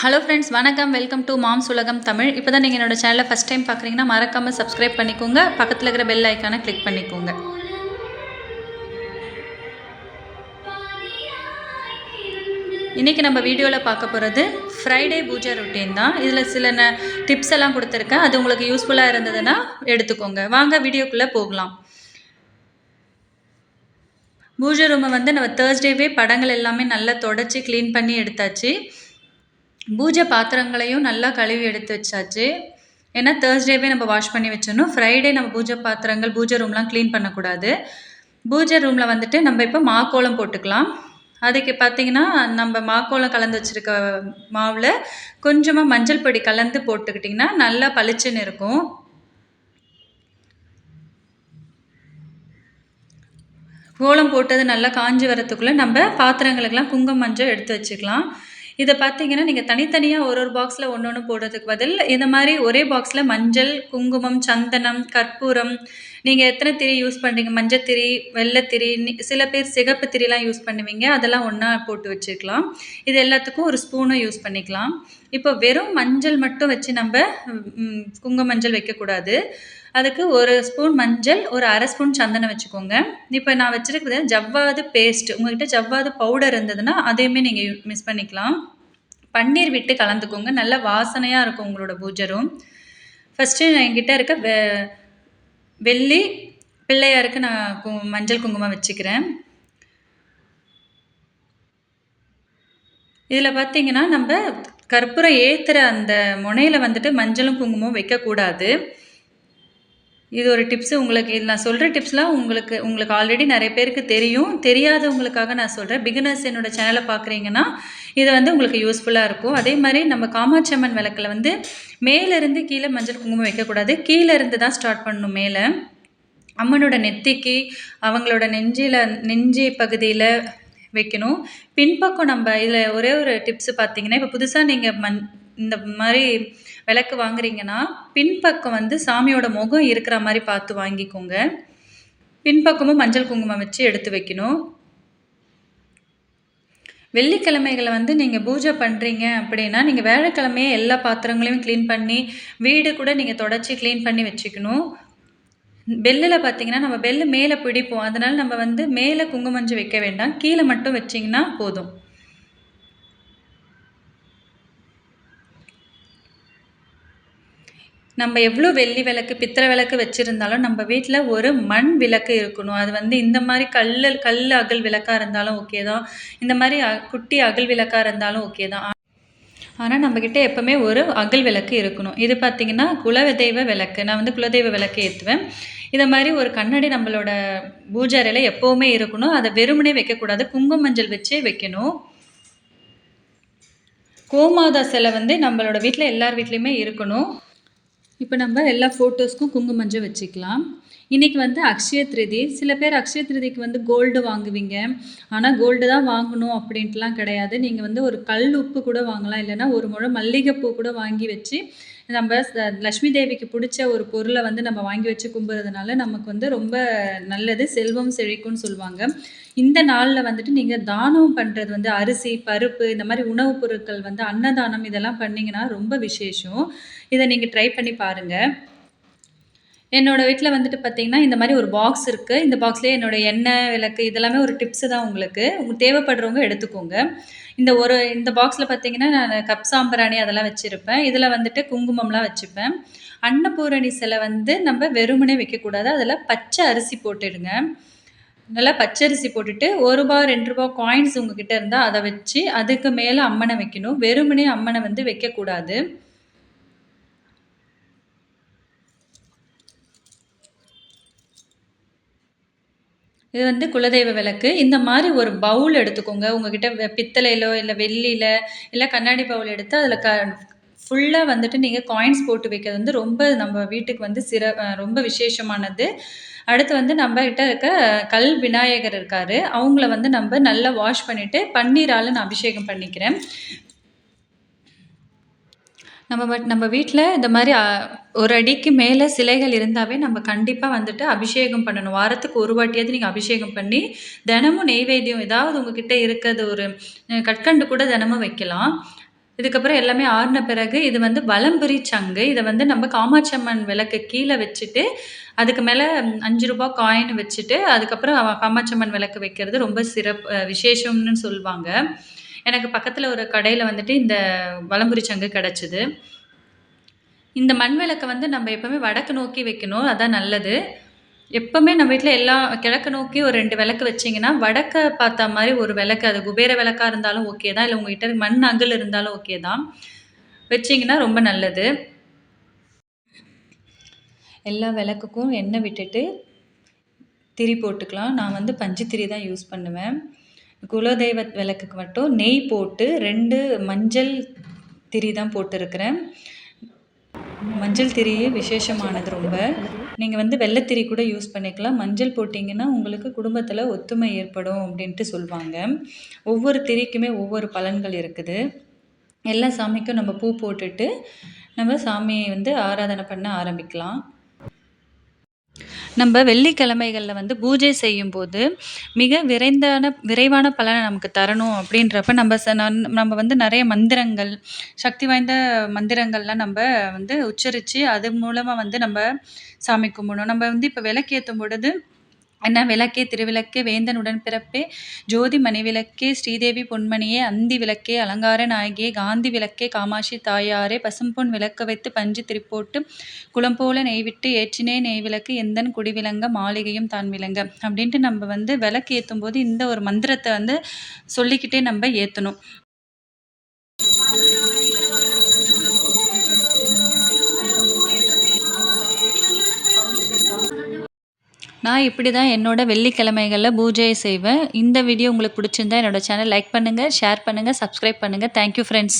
Hello friends வணக்கம். Welcome to moms உலகம் தமிழ் இப்போ தான் நீங்கள் என்னோட சேனலை ஃபஸ்ட் டைம் பார்க்குறீங்கன்னா மறக்காமல் சப்ஸ்கிரைப் பண்ணிக்கோங்க. பக்கத்தில் இருக்கிற பெல் ஐக்கானை கிளிக் பண்ணிக்கோங்க. இன்றைக்கி நம்ம வீடியோவில் பார்க்க போகிறது ஃப்ரைடே பூஜை ருட்டீன் தான். இதில் சில ந டிப்ஸ் எல்லாம் கொடுத்துருக்கேன். அது உங்களுக்கு யூஸ்ஃபுல்லாக இருந்ததுன்னா எடுத்துக்கோங்க. வாங்க வீடியோக்குள்ளே போகலாம். பூஜை ரூமை வந்து நம்ம தேர்ஸ்டேவே படங்கள் எல்லாமே நல்லா தொடச்சி க்ளீன் பண்ணி எடுத்தாச்சு. பூஜை பாத்திரங்களையும் நல்லா கழுவி எடுத்து வச்சாச்சு. ஏன்னா தேர்ஸ்டேவே நம்ம வாஷ் பண்ணி வச்சிடணும். ஃப்ரைடே நம்ம பூஜை பாத்திரங்கள் பூஜை ரூம்லாம் க்ளீன் பண்ணக்கூடாது. பூஜை ரூமில் வந்துட்டு நம்ம இப்போ மாக்கோலம் போட்டுக்கலாம். அதுக்கு பார்த்தீங்கன்னா நம்ம மாக்கோலம் கலந்து வச்சுருக்க மாவில் கொஞ்சமாக மஞ்சள் பொடி கலந்து போட்டுக்கிட்டிங்கன்னா நல்லா பளிச்சுன்னு இருக்கும். கோலம் போட்டது நல்லா காஞ்சி வரத்துக்குள்ளே நம்ம பாத்திரங்களுக்கெல்லாம் குங்கும மஞ்சள் எடுத்து வச்சுக்கலாம். இதை பார்த்தீங்கன்னா நீங்கள் தனித்தனியாக ஒரு ஒரு பாக்ஸில் ஒன்று ஒன்று போடுறதுக்கு பதில் இந்த மாதிரி ஒரே பாக்ஸில் மஞ்சள் குங்குமம் சந்தனம் கற்பூரம் நீங்கள் எத்தனை திரி யூஸ் பண்ணுறீங்க மஞ்சள் திரி வெள்ளைத்திரி சில பேர் சிகப்பு திரிலாம் யூஸ் பண்ணுவீங்க. அதெல்லாம் ஒன்றா போட்டு வச்சுக்கலாம். இது எல்லாத்துக்கும் ஒரு ஸ்பூனும் யூஸ் பண்ணிக்கலாம். இப்போ வெறும் மஞ்சள் மட்டும் வச்சு நம்ம குங்கும மஞ்சள் வைக்கக்கூடாது. அதுக்கு ஒரு ஸ்பூன் மஞ்சள் ஒரு அரை ஸ்பூன் சந்தனம் வச்சுக்கோங்க. இப்போ நான் வச்சுருக்கிறது ஜவ்வாது பேஸ்ட் உங்கள்கிட்ட ஜவ்வாது பவுடர் இருந்ததுன்னா அதையுமே நீங்கள் மிஸ் பண்ணிக்கலாம். பன்னீர் விட்டு கலந்துக்கோங்க. நல்ல வாசனையாக இருக்கும் உங்களோட பூஜரும் ஃபஸ்ட்டு என்கிட்ட இருக்க வெ வெள்ளி பிள்ளையாருக்கு நான் கு மஞ்சள் குங்குமம் வச்சுக்கிறேன். இதில் பார்த்தீங்கன்னா நம்ம கற்பூரம் ஏற்றுற அந்த முனையில் வந்துட்டு மஞ்சளும் குங்குமம் வைக்கக்கூடாது. இது ஒரு டிப்ஸு உங்களுக்கு இது நான் சொல்கிற டிப்ஸ்லாம் உங்களுக்கு உங்களுக்கு ஆல்ரெடி நிறைய பேருக்கு தெரியும். தெரியாதவங்களுக்காக நான் சொல்கிறேன் பிகினர்ஸ் என்னோடய சேனலை பார்க்குறீங்கன்னா இது வந்து உங்களுக்கு யூஸ்ஃபுல்லாக இருக்கும். அதே மாதிரி நம்ம காமாட்சி அம்மன் விளக்கில் வந்து மேலேருந்து கீழே மஞ்சள் குங்குமம் வைக்கக்கூடாது. கீழே இருந்து தான் ஸ்டார்ட் பண்ணணும் மேலே. அம்மனோட நெத்திக்கு அவங்களோட நெஞ்சில் நெஞ்சி பகுதியில் வைக்கணும். பின்பக்கம் நம்ம இதில் ஒரே ஒரு டிப்ஸ் பார்த்தீங்கன்னா இப்போ புதுசாக நீங்கள் மண் இந்த மாதிரி விளக்கு வாங்குறீங்கன்னா பின்பக்கம் வந்து சாமியோட முகம் இருக்கிற மாதிரி பார்த்து வாங்கிக்கோங்க. பின்பக்கமும் மஞ்சள் குங்குமம் வச்சு எடுத்து வைக்கணும். வெள்ளிக்கிழமைகளை வந்து நீங்கள் பூஜை பண்ணுறீங்க அப்படின்னா நீங்கள் வேலைக்கிழமையே எல்லா பாத்திரங்களையும் க்ளீன் பண்ணி வீடு கூட நீங்கள் தொடச்சி க்ளீன் பண்ணி வச்சுக்கணும். பெல்லில் பார்த்தீங்கன்னா நம்ம பெல்லு மேலே பிடிப்போம். அதனால் நம்ம வந்து மேலே குங்குமஞ்சு வைக்க வேண்டாம். கீழே மட்டும் வச்சிங்கன்னா போதும். நம்ம எவ்வளோ வெள்ளி விளக்கு பித்தளை விளக்கு வச்சுருந்தாலும் நம்ம வீட்டில் ஒரு மண் விளக்கு இருக்கணும். அது வந்து இந்த மாதிரி கல் கல் அகல் விளக்காக இருந்தாலும் ஓகே தான். இந்த மாதிரி அ- குட்டி அகல் விளக்காக இருந்தாலும் ஓகே தான். ஆனால் நம்மக்கிட்ட எப்போவுமே ஒரு அகல் விளக்கு இருக்கணும். இது பார்த்திங்கன்னா குலதெய்வ விளக்கு. நான் வந்து குலதெய்வ விளக்கு ஏற்றுவேன் இதை மாதிரி ஒரு கண்ணாடி நம்மளோட பூஜை அறையில் எப்போவுமே இருக்கணும். அதை வெறுமனே வைக்கக்கூடாது. குங்கும மஞ்சள் வச்சே வைக்கணும். கோமாதா சிலை வந்து நம்மளோட வீட்டில் எல்லார் வீட்லேயுமே இருக்கணும். இப்போ நம்ம எல்லா ஃபோட்டோஸ்க்கும் குங்குமஞ்சம் வச்சுக்கலாம். இன்றைக்கி வந்து அக்ஷய திருதி. சில பேர் அக்ஷய திருதிக்கு வந்து கோல்டு வாங்குவீங்க. ஆனால் கோல்டு தான் வாங்கணும் அப்படின்ட்டுலாம் கிடையாது. நீங்கள் வந்து ஒரு கல் உப்பு கூட வாங்கலாம். இல்லைன்னா ஒரு முழம் மல்லிகைப்பூ கூட வாங்கி வச்சு நம்ம லக்ஷ்மி தேவிக்கு பிடிச்ச ஒரு பொருளை வந்து நம்ம வாங்கி வச்சு கும்புறதுனால நமக்கு வந்து ரொம்ப நல்லது செல்வம் செழிக்கும்னு சொல்லுவாங்க. இந்த நாளில் வந்துட்டு நீங்கள் தானம் பண்ணுறது வந்து அரிசி பருப்பு இந்த மாதிரி உணவுப் பொருட்கள் வந்து அன்னதானம் இதெல்லாம் பண்ணிங்கன்னா ரொம்ப விசேஷம். இதை நீங்கள் ட்ரை பண்ணி பாருங்கள் என்னோடய வீட்டில் வந்துட்டு பார்த்தீங்கன்னா இந்த மாதிரி ஒரு பாக்ஸ் இருக்குது இந்த பாக்ஸ்லேயே என்னோட எண்ணெய் விளக்கு இதெல்லாமே ஒரு டிப்ஸு தான் உங்களுக்கு. உங்களுக்கு தேவைப்படுறவங்க எடுத்துக்கோங்க. இந்த ஒரு இந்த பாக்ஸில் பார்த்தீங்கன்னா நான் கப் சாம்பிராணி அதெல்லாம் வச்சுருப்பேன். இதில் வந்துட்டு குங்குமம்லாம் வச்சுப்பேன். அன்னபூரணி சிலை வந்து நம்ம வெறுமனே வைக்கக்கூடாது. அதில் பச்சை அரிசி போட்டுடுங்க. நல்லா பச்சரிசி போட்டுட்டு ஒரு ரூபா ரெண்டு ரூபா காயின்ஸ் உங்ககிட்ட இருந்தால் அதை வச்சு அதுக்கு மேலே அம்மனை வைக்கணும். வெறுமனே அம்மனை வந்து வைக்கக்கூடாது. இது வந்து குலதெய்வ விளக்கு. இந்த மாதிரி ஒரு பவுல் எடுத்துக்கோங்க. உங்ககிட்ட பித்தளையிலோ இல்லை வெள்ளியில் இல்லை கண்ணாடி பவுல் எடுத்து அதில் க ஃபுல்லாக வந்துட்டு நீங்கள் காயின்ஸ் போட்டு வைக்கிறது வந்து ரொம்ப நம்ம வீட்டுக்கு வந்து சிற ரொம்ப விசேஷமானது. அடுத்து வந்து நம்ம கிட்ட இருக்க கல் விநாயகர் இருக்காரு. அவங்கள வந்து நம்ம நல்லா வாஷ் பண்ணிவிட்டு பன்னீரால் நான் அபிஷேகம் பண்ணிக்கிறேன். நம்ம பட் நம்ம வீட்டில் இந்த மாதிரி ஒரு அடிக்கு மேலே சிலைகள் இருந்தாவே நம்ம கண்டிப்பாக வந்துட்டு அபிஷேகம் பண்ணணும். வாரத்துக்கு ஒரு வாட்டியாவது நீங்கள் அபிஷேகம் பண்ணி தினமும் நெய்வேத்தியம் ஏதாவது உங்ககிட்ட இருக்கிறது ஒரு கற்கண்டு கூட தினமும் வைக்கலாம். இதுக்கப்புறம் எல்லாமே ஆறுன பிறகு இது வந்து வலம்புரி சங்கு. இதை வந்து நம்ம காமாட்சி அம்மன் விளக்கு கீழே வச்சுட்டு அதுக்கு மேலே அஞ்சு ரூபா காயின் வச்சுட்டு அதுக்கப்புறம் காமாட்சியம்மன் விளக்கு வைக்கிறது ரொம்ப சிறப்பு விசேஷம்னு சொல்லுவாங்க. எனக்கு பக்கத்தில் ஒரு கடையில் வந்துட்டு இந்த வலம்புரி சங்கு கிடச்சிது. இந்த மண் விளக்கை வந்து நம்ம எப்போவுமே வடக்கு நோக்கி வைக்கணும் அதான் நல்லது. எப்போவுமே நம்ம வீட்டில் எல்லா கிழக்கு நோக்கி ஒரு ரெண்டு விளக்கு வச்சிங்கன்னா வடக்க பார்த்த மாதிரி ஒரு விளக்கு அது குபேர விளக்காக இருந்தாலும் ஓகே தான். இல்லை உங்கள்கிட்ட மண் அகல் இருந்தாலும் ஓகே தான். வச்சிங்கன்னா ரொம்ப நல்லது. எல்லா விளக்குக்கும் எண்ணெய் விட்டுட்டு திரி போட்டுக்கலாம். நான் வந்து பஞ்சு திரி தான் யூஸ் பண்ணுவேன். குலதெய்வ விளக்குக்கு மட்டும் நெய் போட்டு ரெண்டு மஞ்சள் திரி தான் போட்டிருக்கிறேன். மஞ்சள் திரியே விசேஷமானது ரொம்ப. நீங்கள் வந்து வெள்ளத்திரி கூட யூஸ் பண்ணிக்கலாம். மஞ்சள் போட்டிங்கன்னா உங்களுக்கு குடும்பத்தில் ஒத்துமை ஏற்படும் அப்படின்ட்டு சொல்லுவாங்க ஒவ்வொரு திரிக்குமே ஒவ்வொரு பலன்கள் இருக்குது. எல்லா சாமிக்கும் நம்ம பூ போட்டுட்டு நம்ம சாமியை வந்து ஆராதனை பண்ண ஆரம்பிக்கலாம். நம்ம வெள்ளிக்கிழமைகளில் வந்து பூஜை செய்யும்போது மிக விரைந்தான விரைவான பலனை நமக்கு தரணும் அப்படின்றப்ப நம்ம ச நன்- நம்ம வந்து நிறைய மந்திரங்கள் சக்தி வாய்ந்த மந்திரங்கள்லாம் நம்ம வந்து உச்சரித்து அது மூலமாக வந்து நம்ம சாமி கும்பிடணும். நம்ம வந்து இப்போ விளக்கேற்றும் பொழுது என்ன விளக்கே திருவிளக்கே வேந்தன் உடன்பிறப்பே ஜோதி மணி விளக்கே ஸ்ரீதேவி பொன்மணியே அந்தி விளக்கே அலங்கார நாயகியே காந்தி விளக்கே காமாட்சி தாயாரே பசும்பொன் விளக்க வைத்து பஞ்சு திருப்போட்டு குளம் போல நெய்விட்டு ஏற்றினே நெய் விளக்கு எந்தன் குடி விளங்க மாளிகையும் தான் விளங்க. அப்படின்ட்டு நம்ம வந்து விளக்கு ஏற்றும் போது இந்த ஒரு மந்திரத்தை வந்து சொல்லிக்கிட்டே நம்ம ஏற்றணும் நான் இப்படி தான் என்னோட வெள்ளிக்கிழமைகளில் பூஜையை செய்வேன். இந்த வீடியோ உங்களுக்கு பிடிச்சிருந்தா என்னோட சேனல் லைக் பண்ணுங்கள் ஷேர் பண்ணுங்கள் சப்ஸ்கிரைப் பண்ணுங்கள் தேங்க்யூ ஃப்ரெண்ட்ஸ்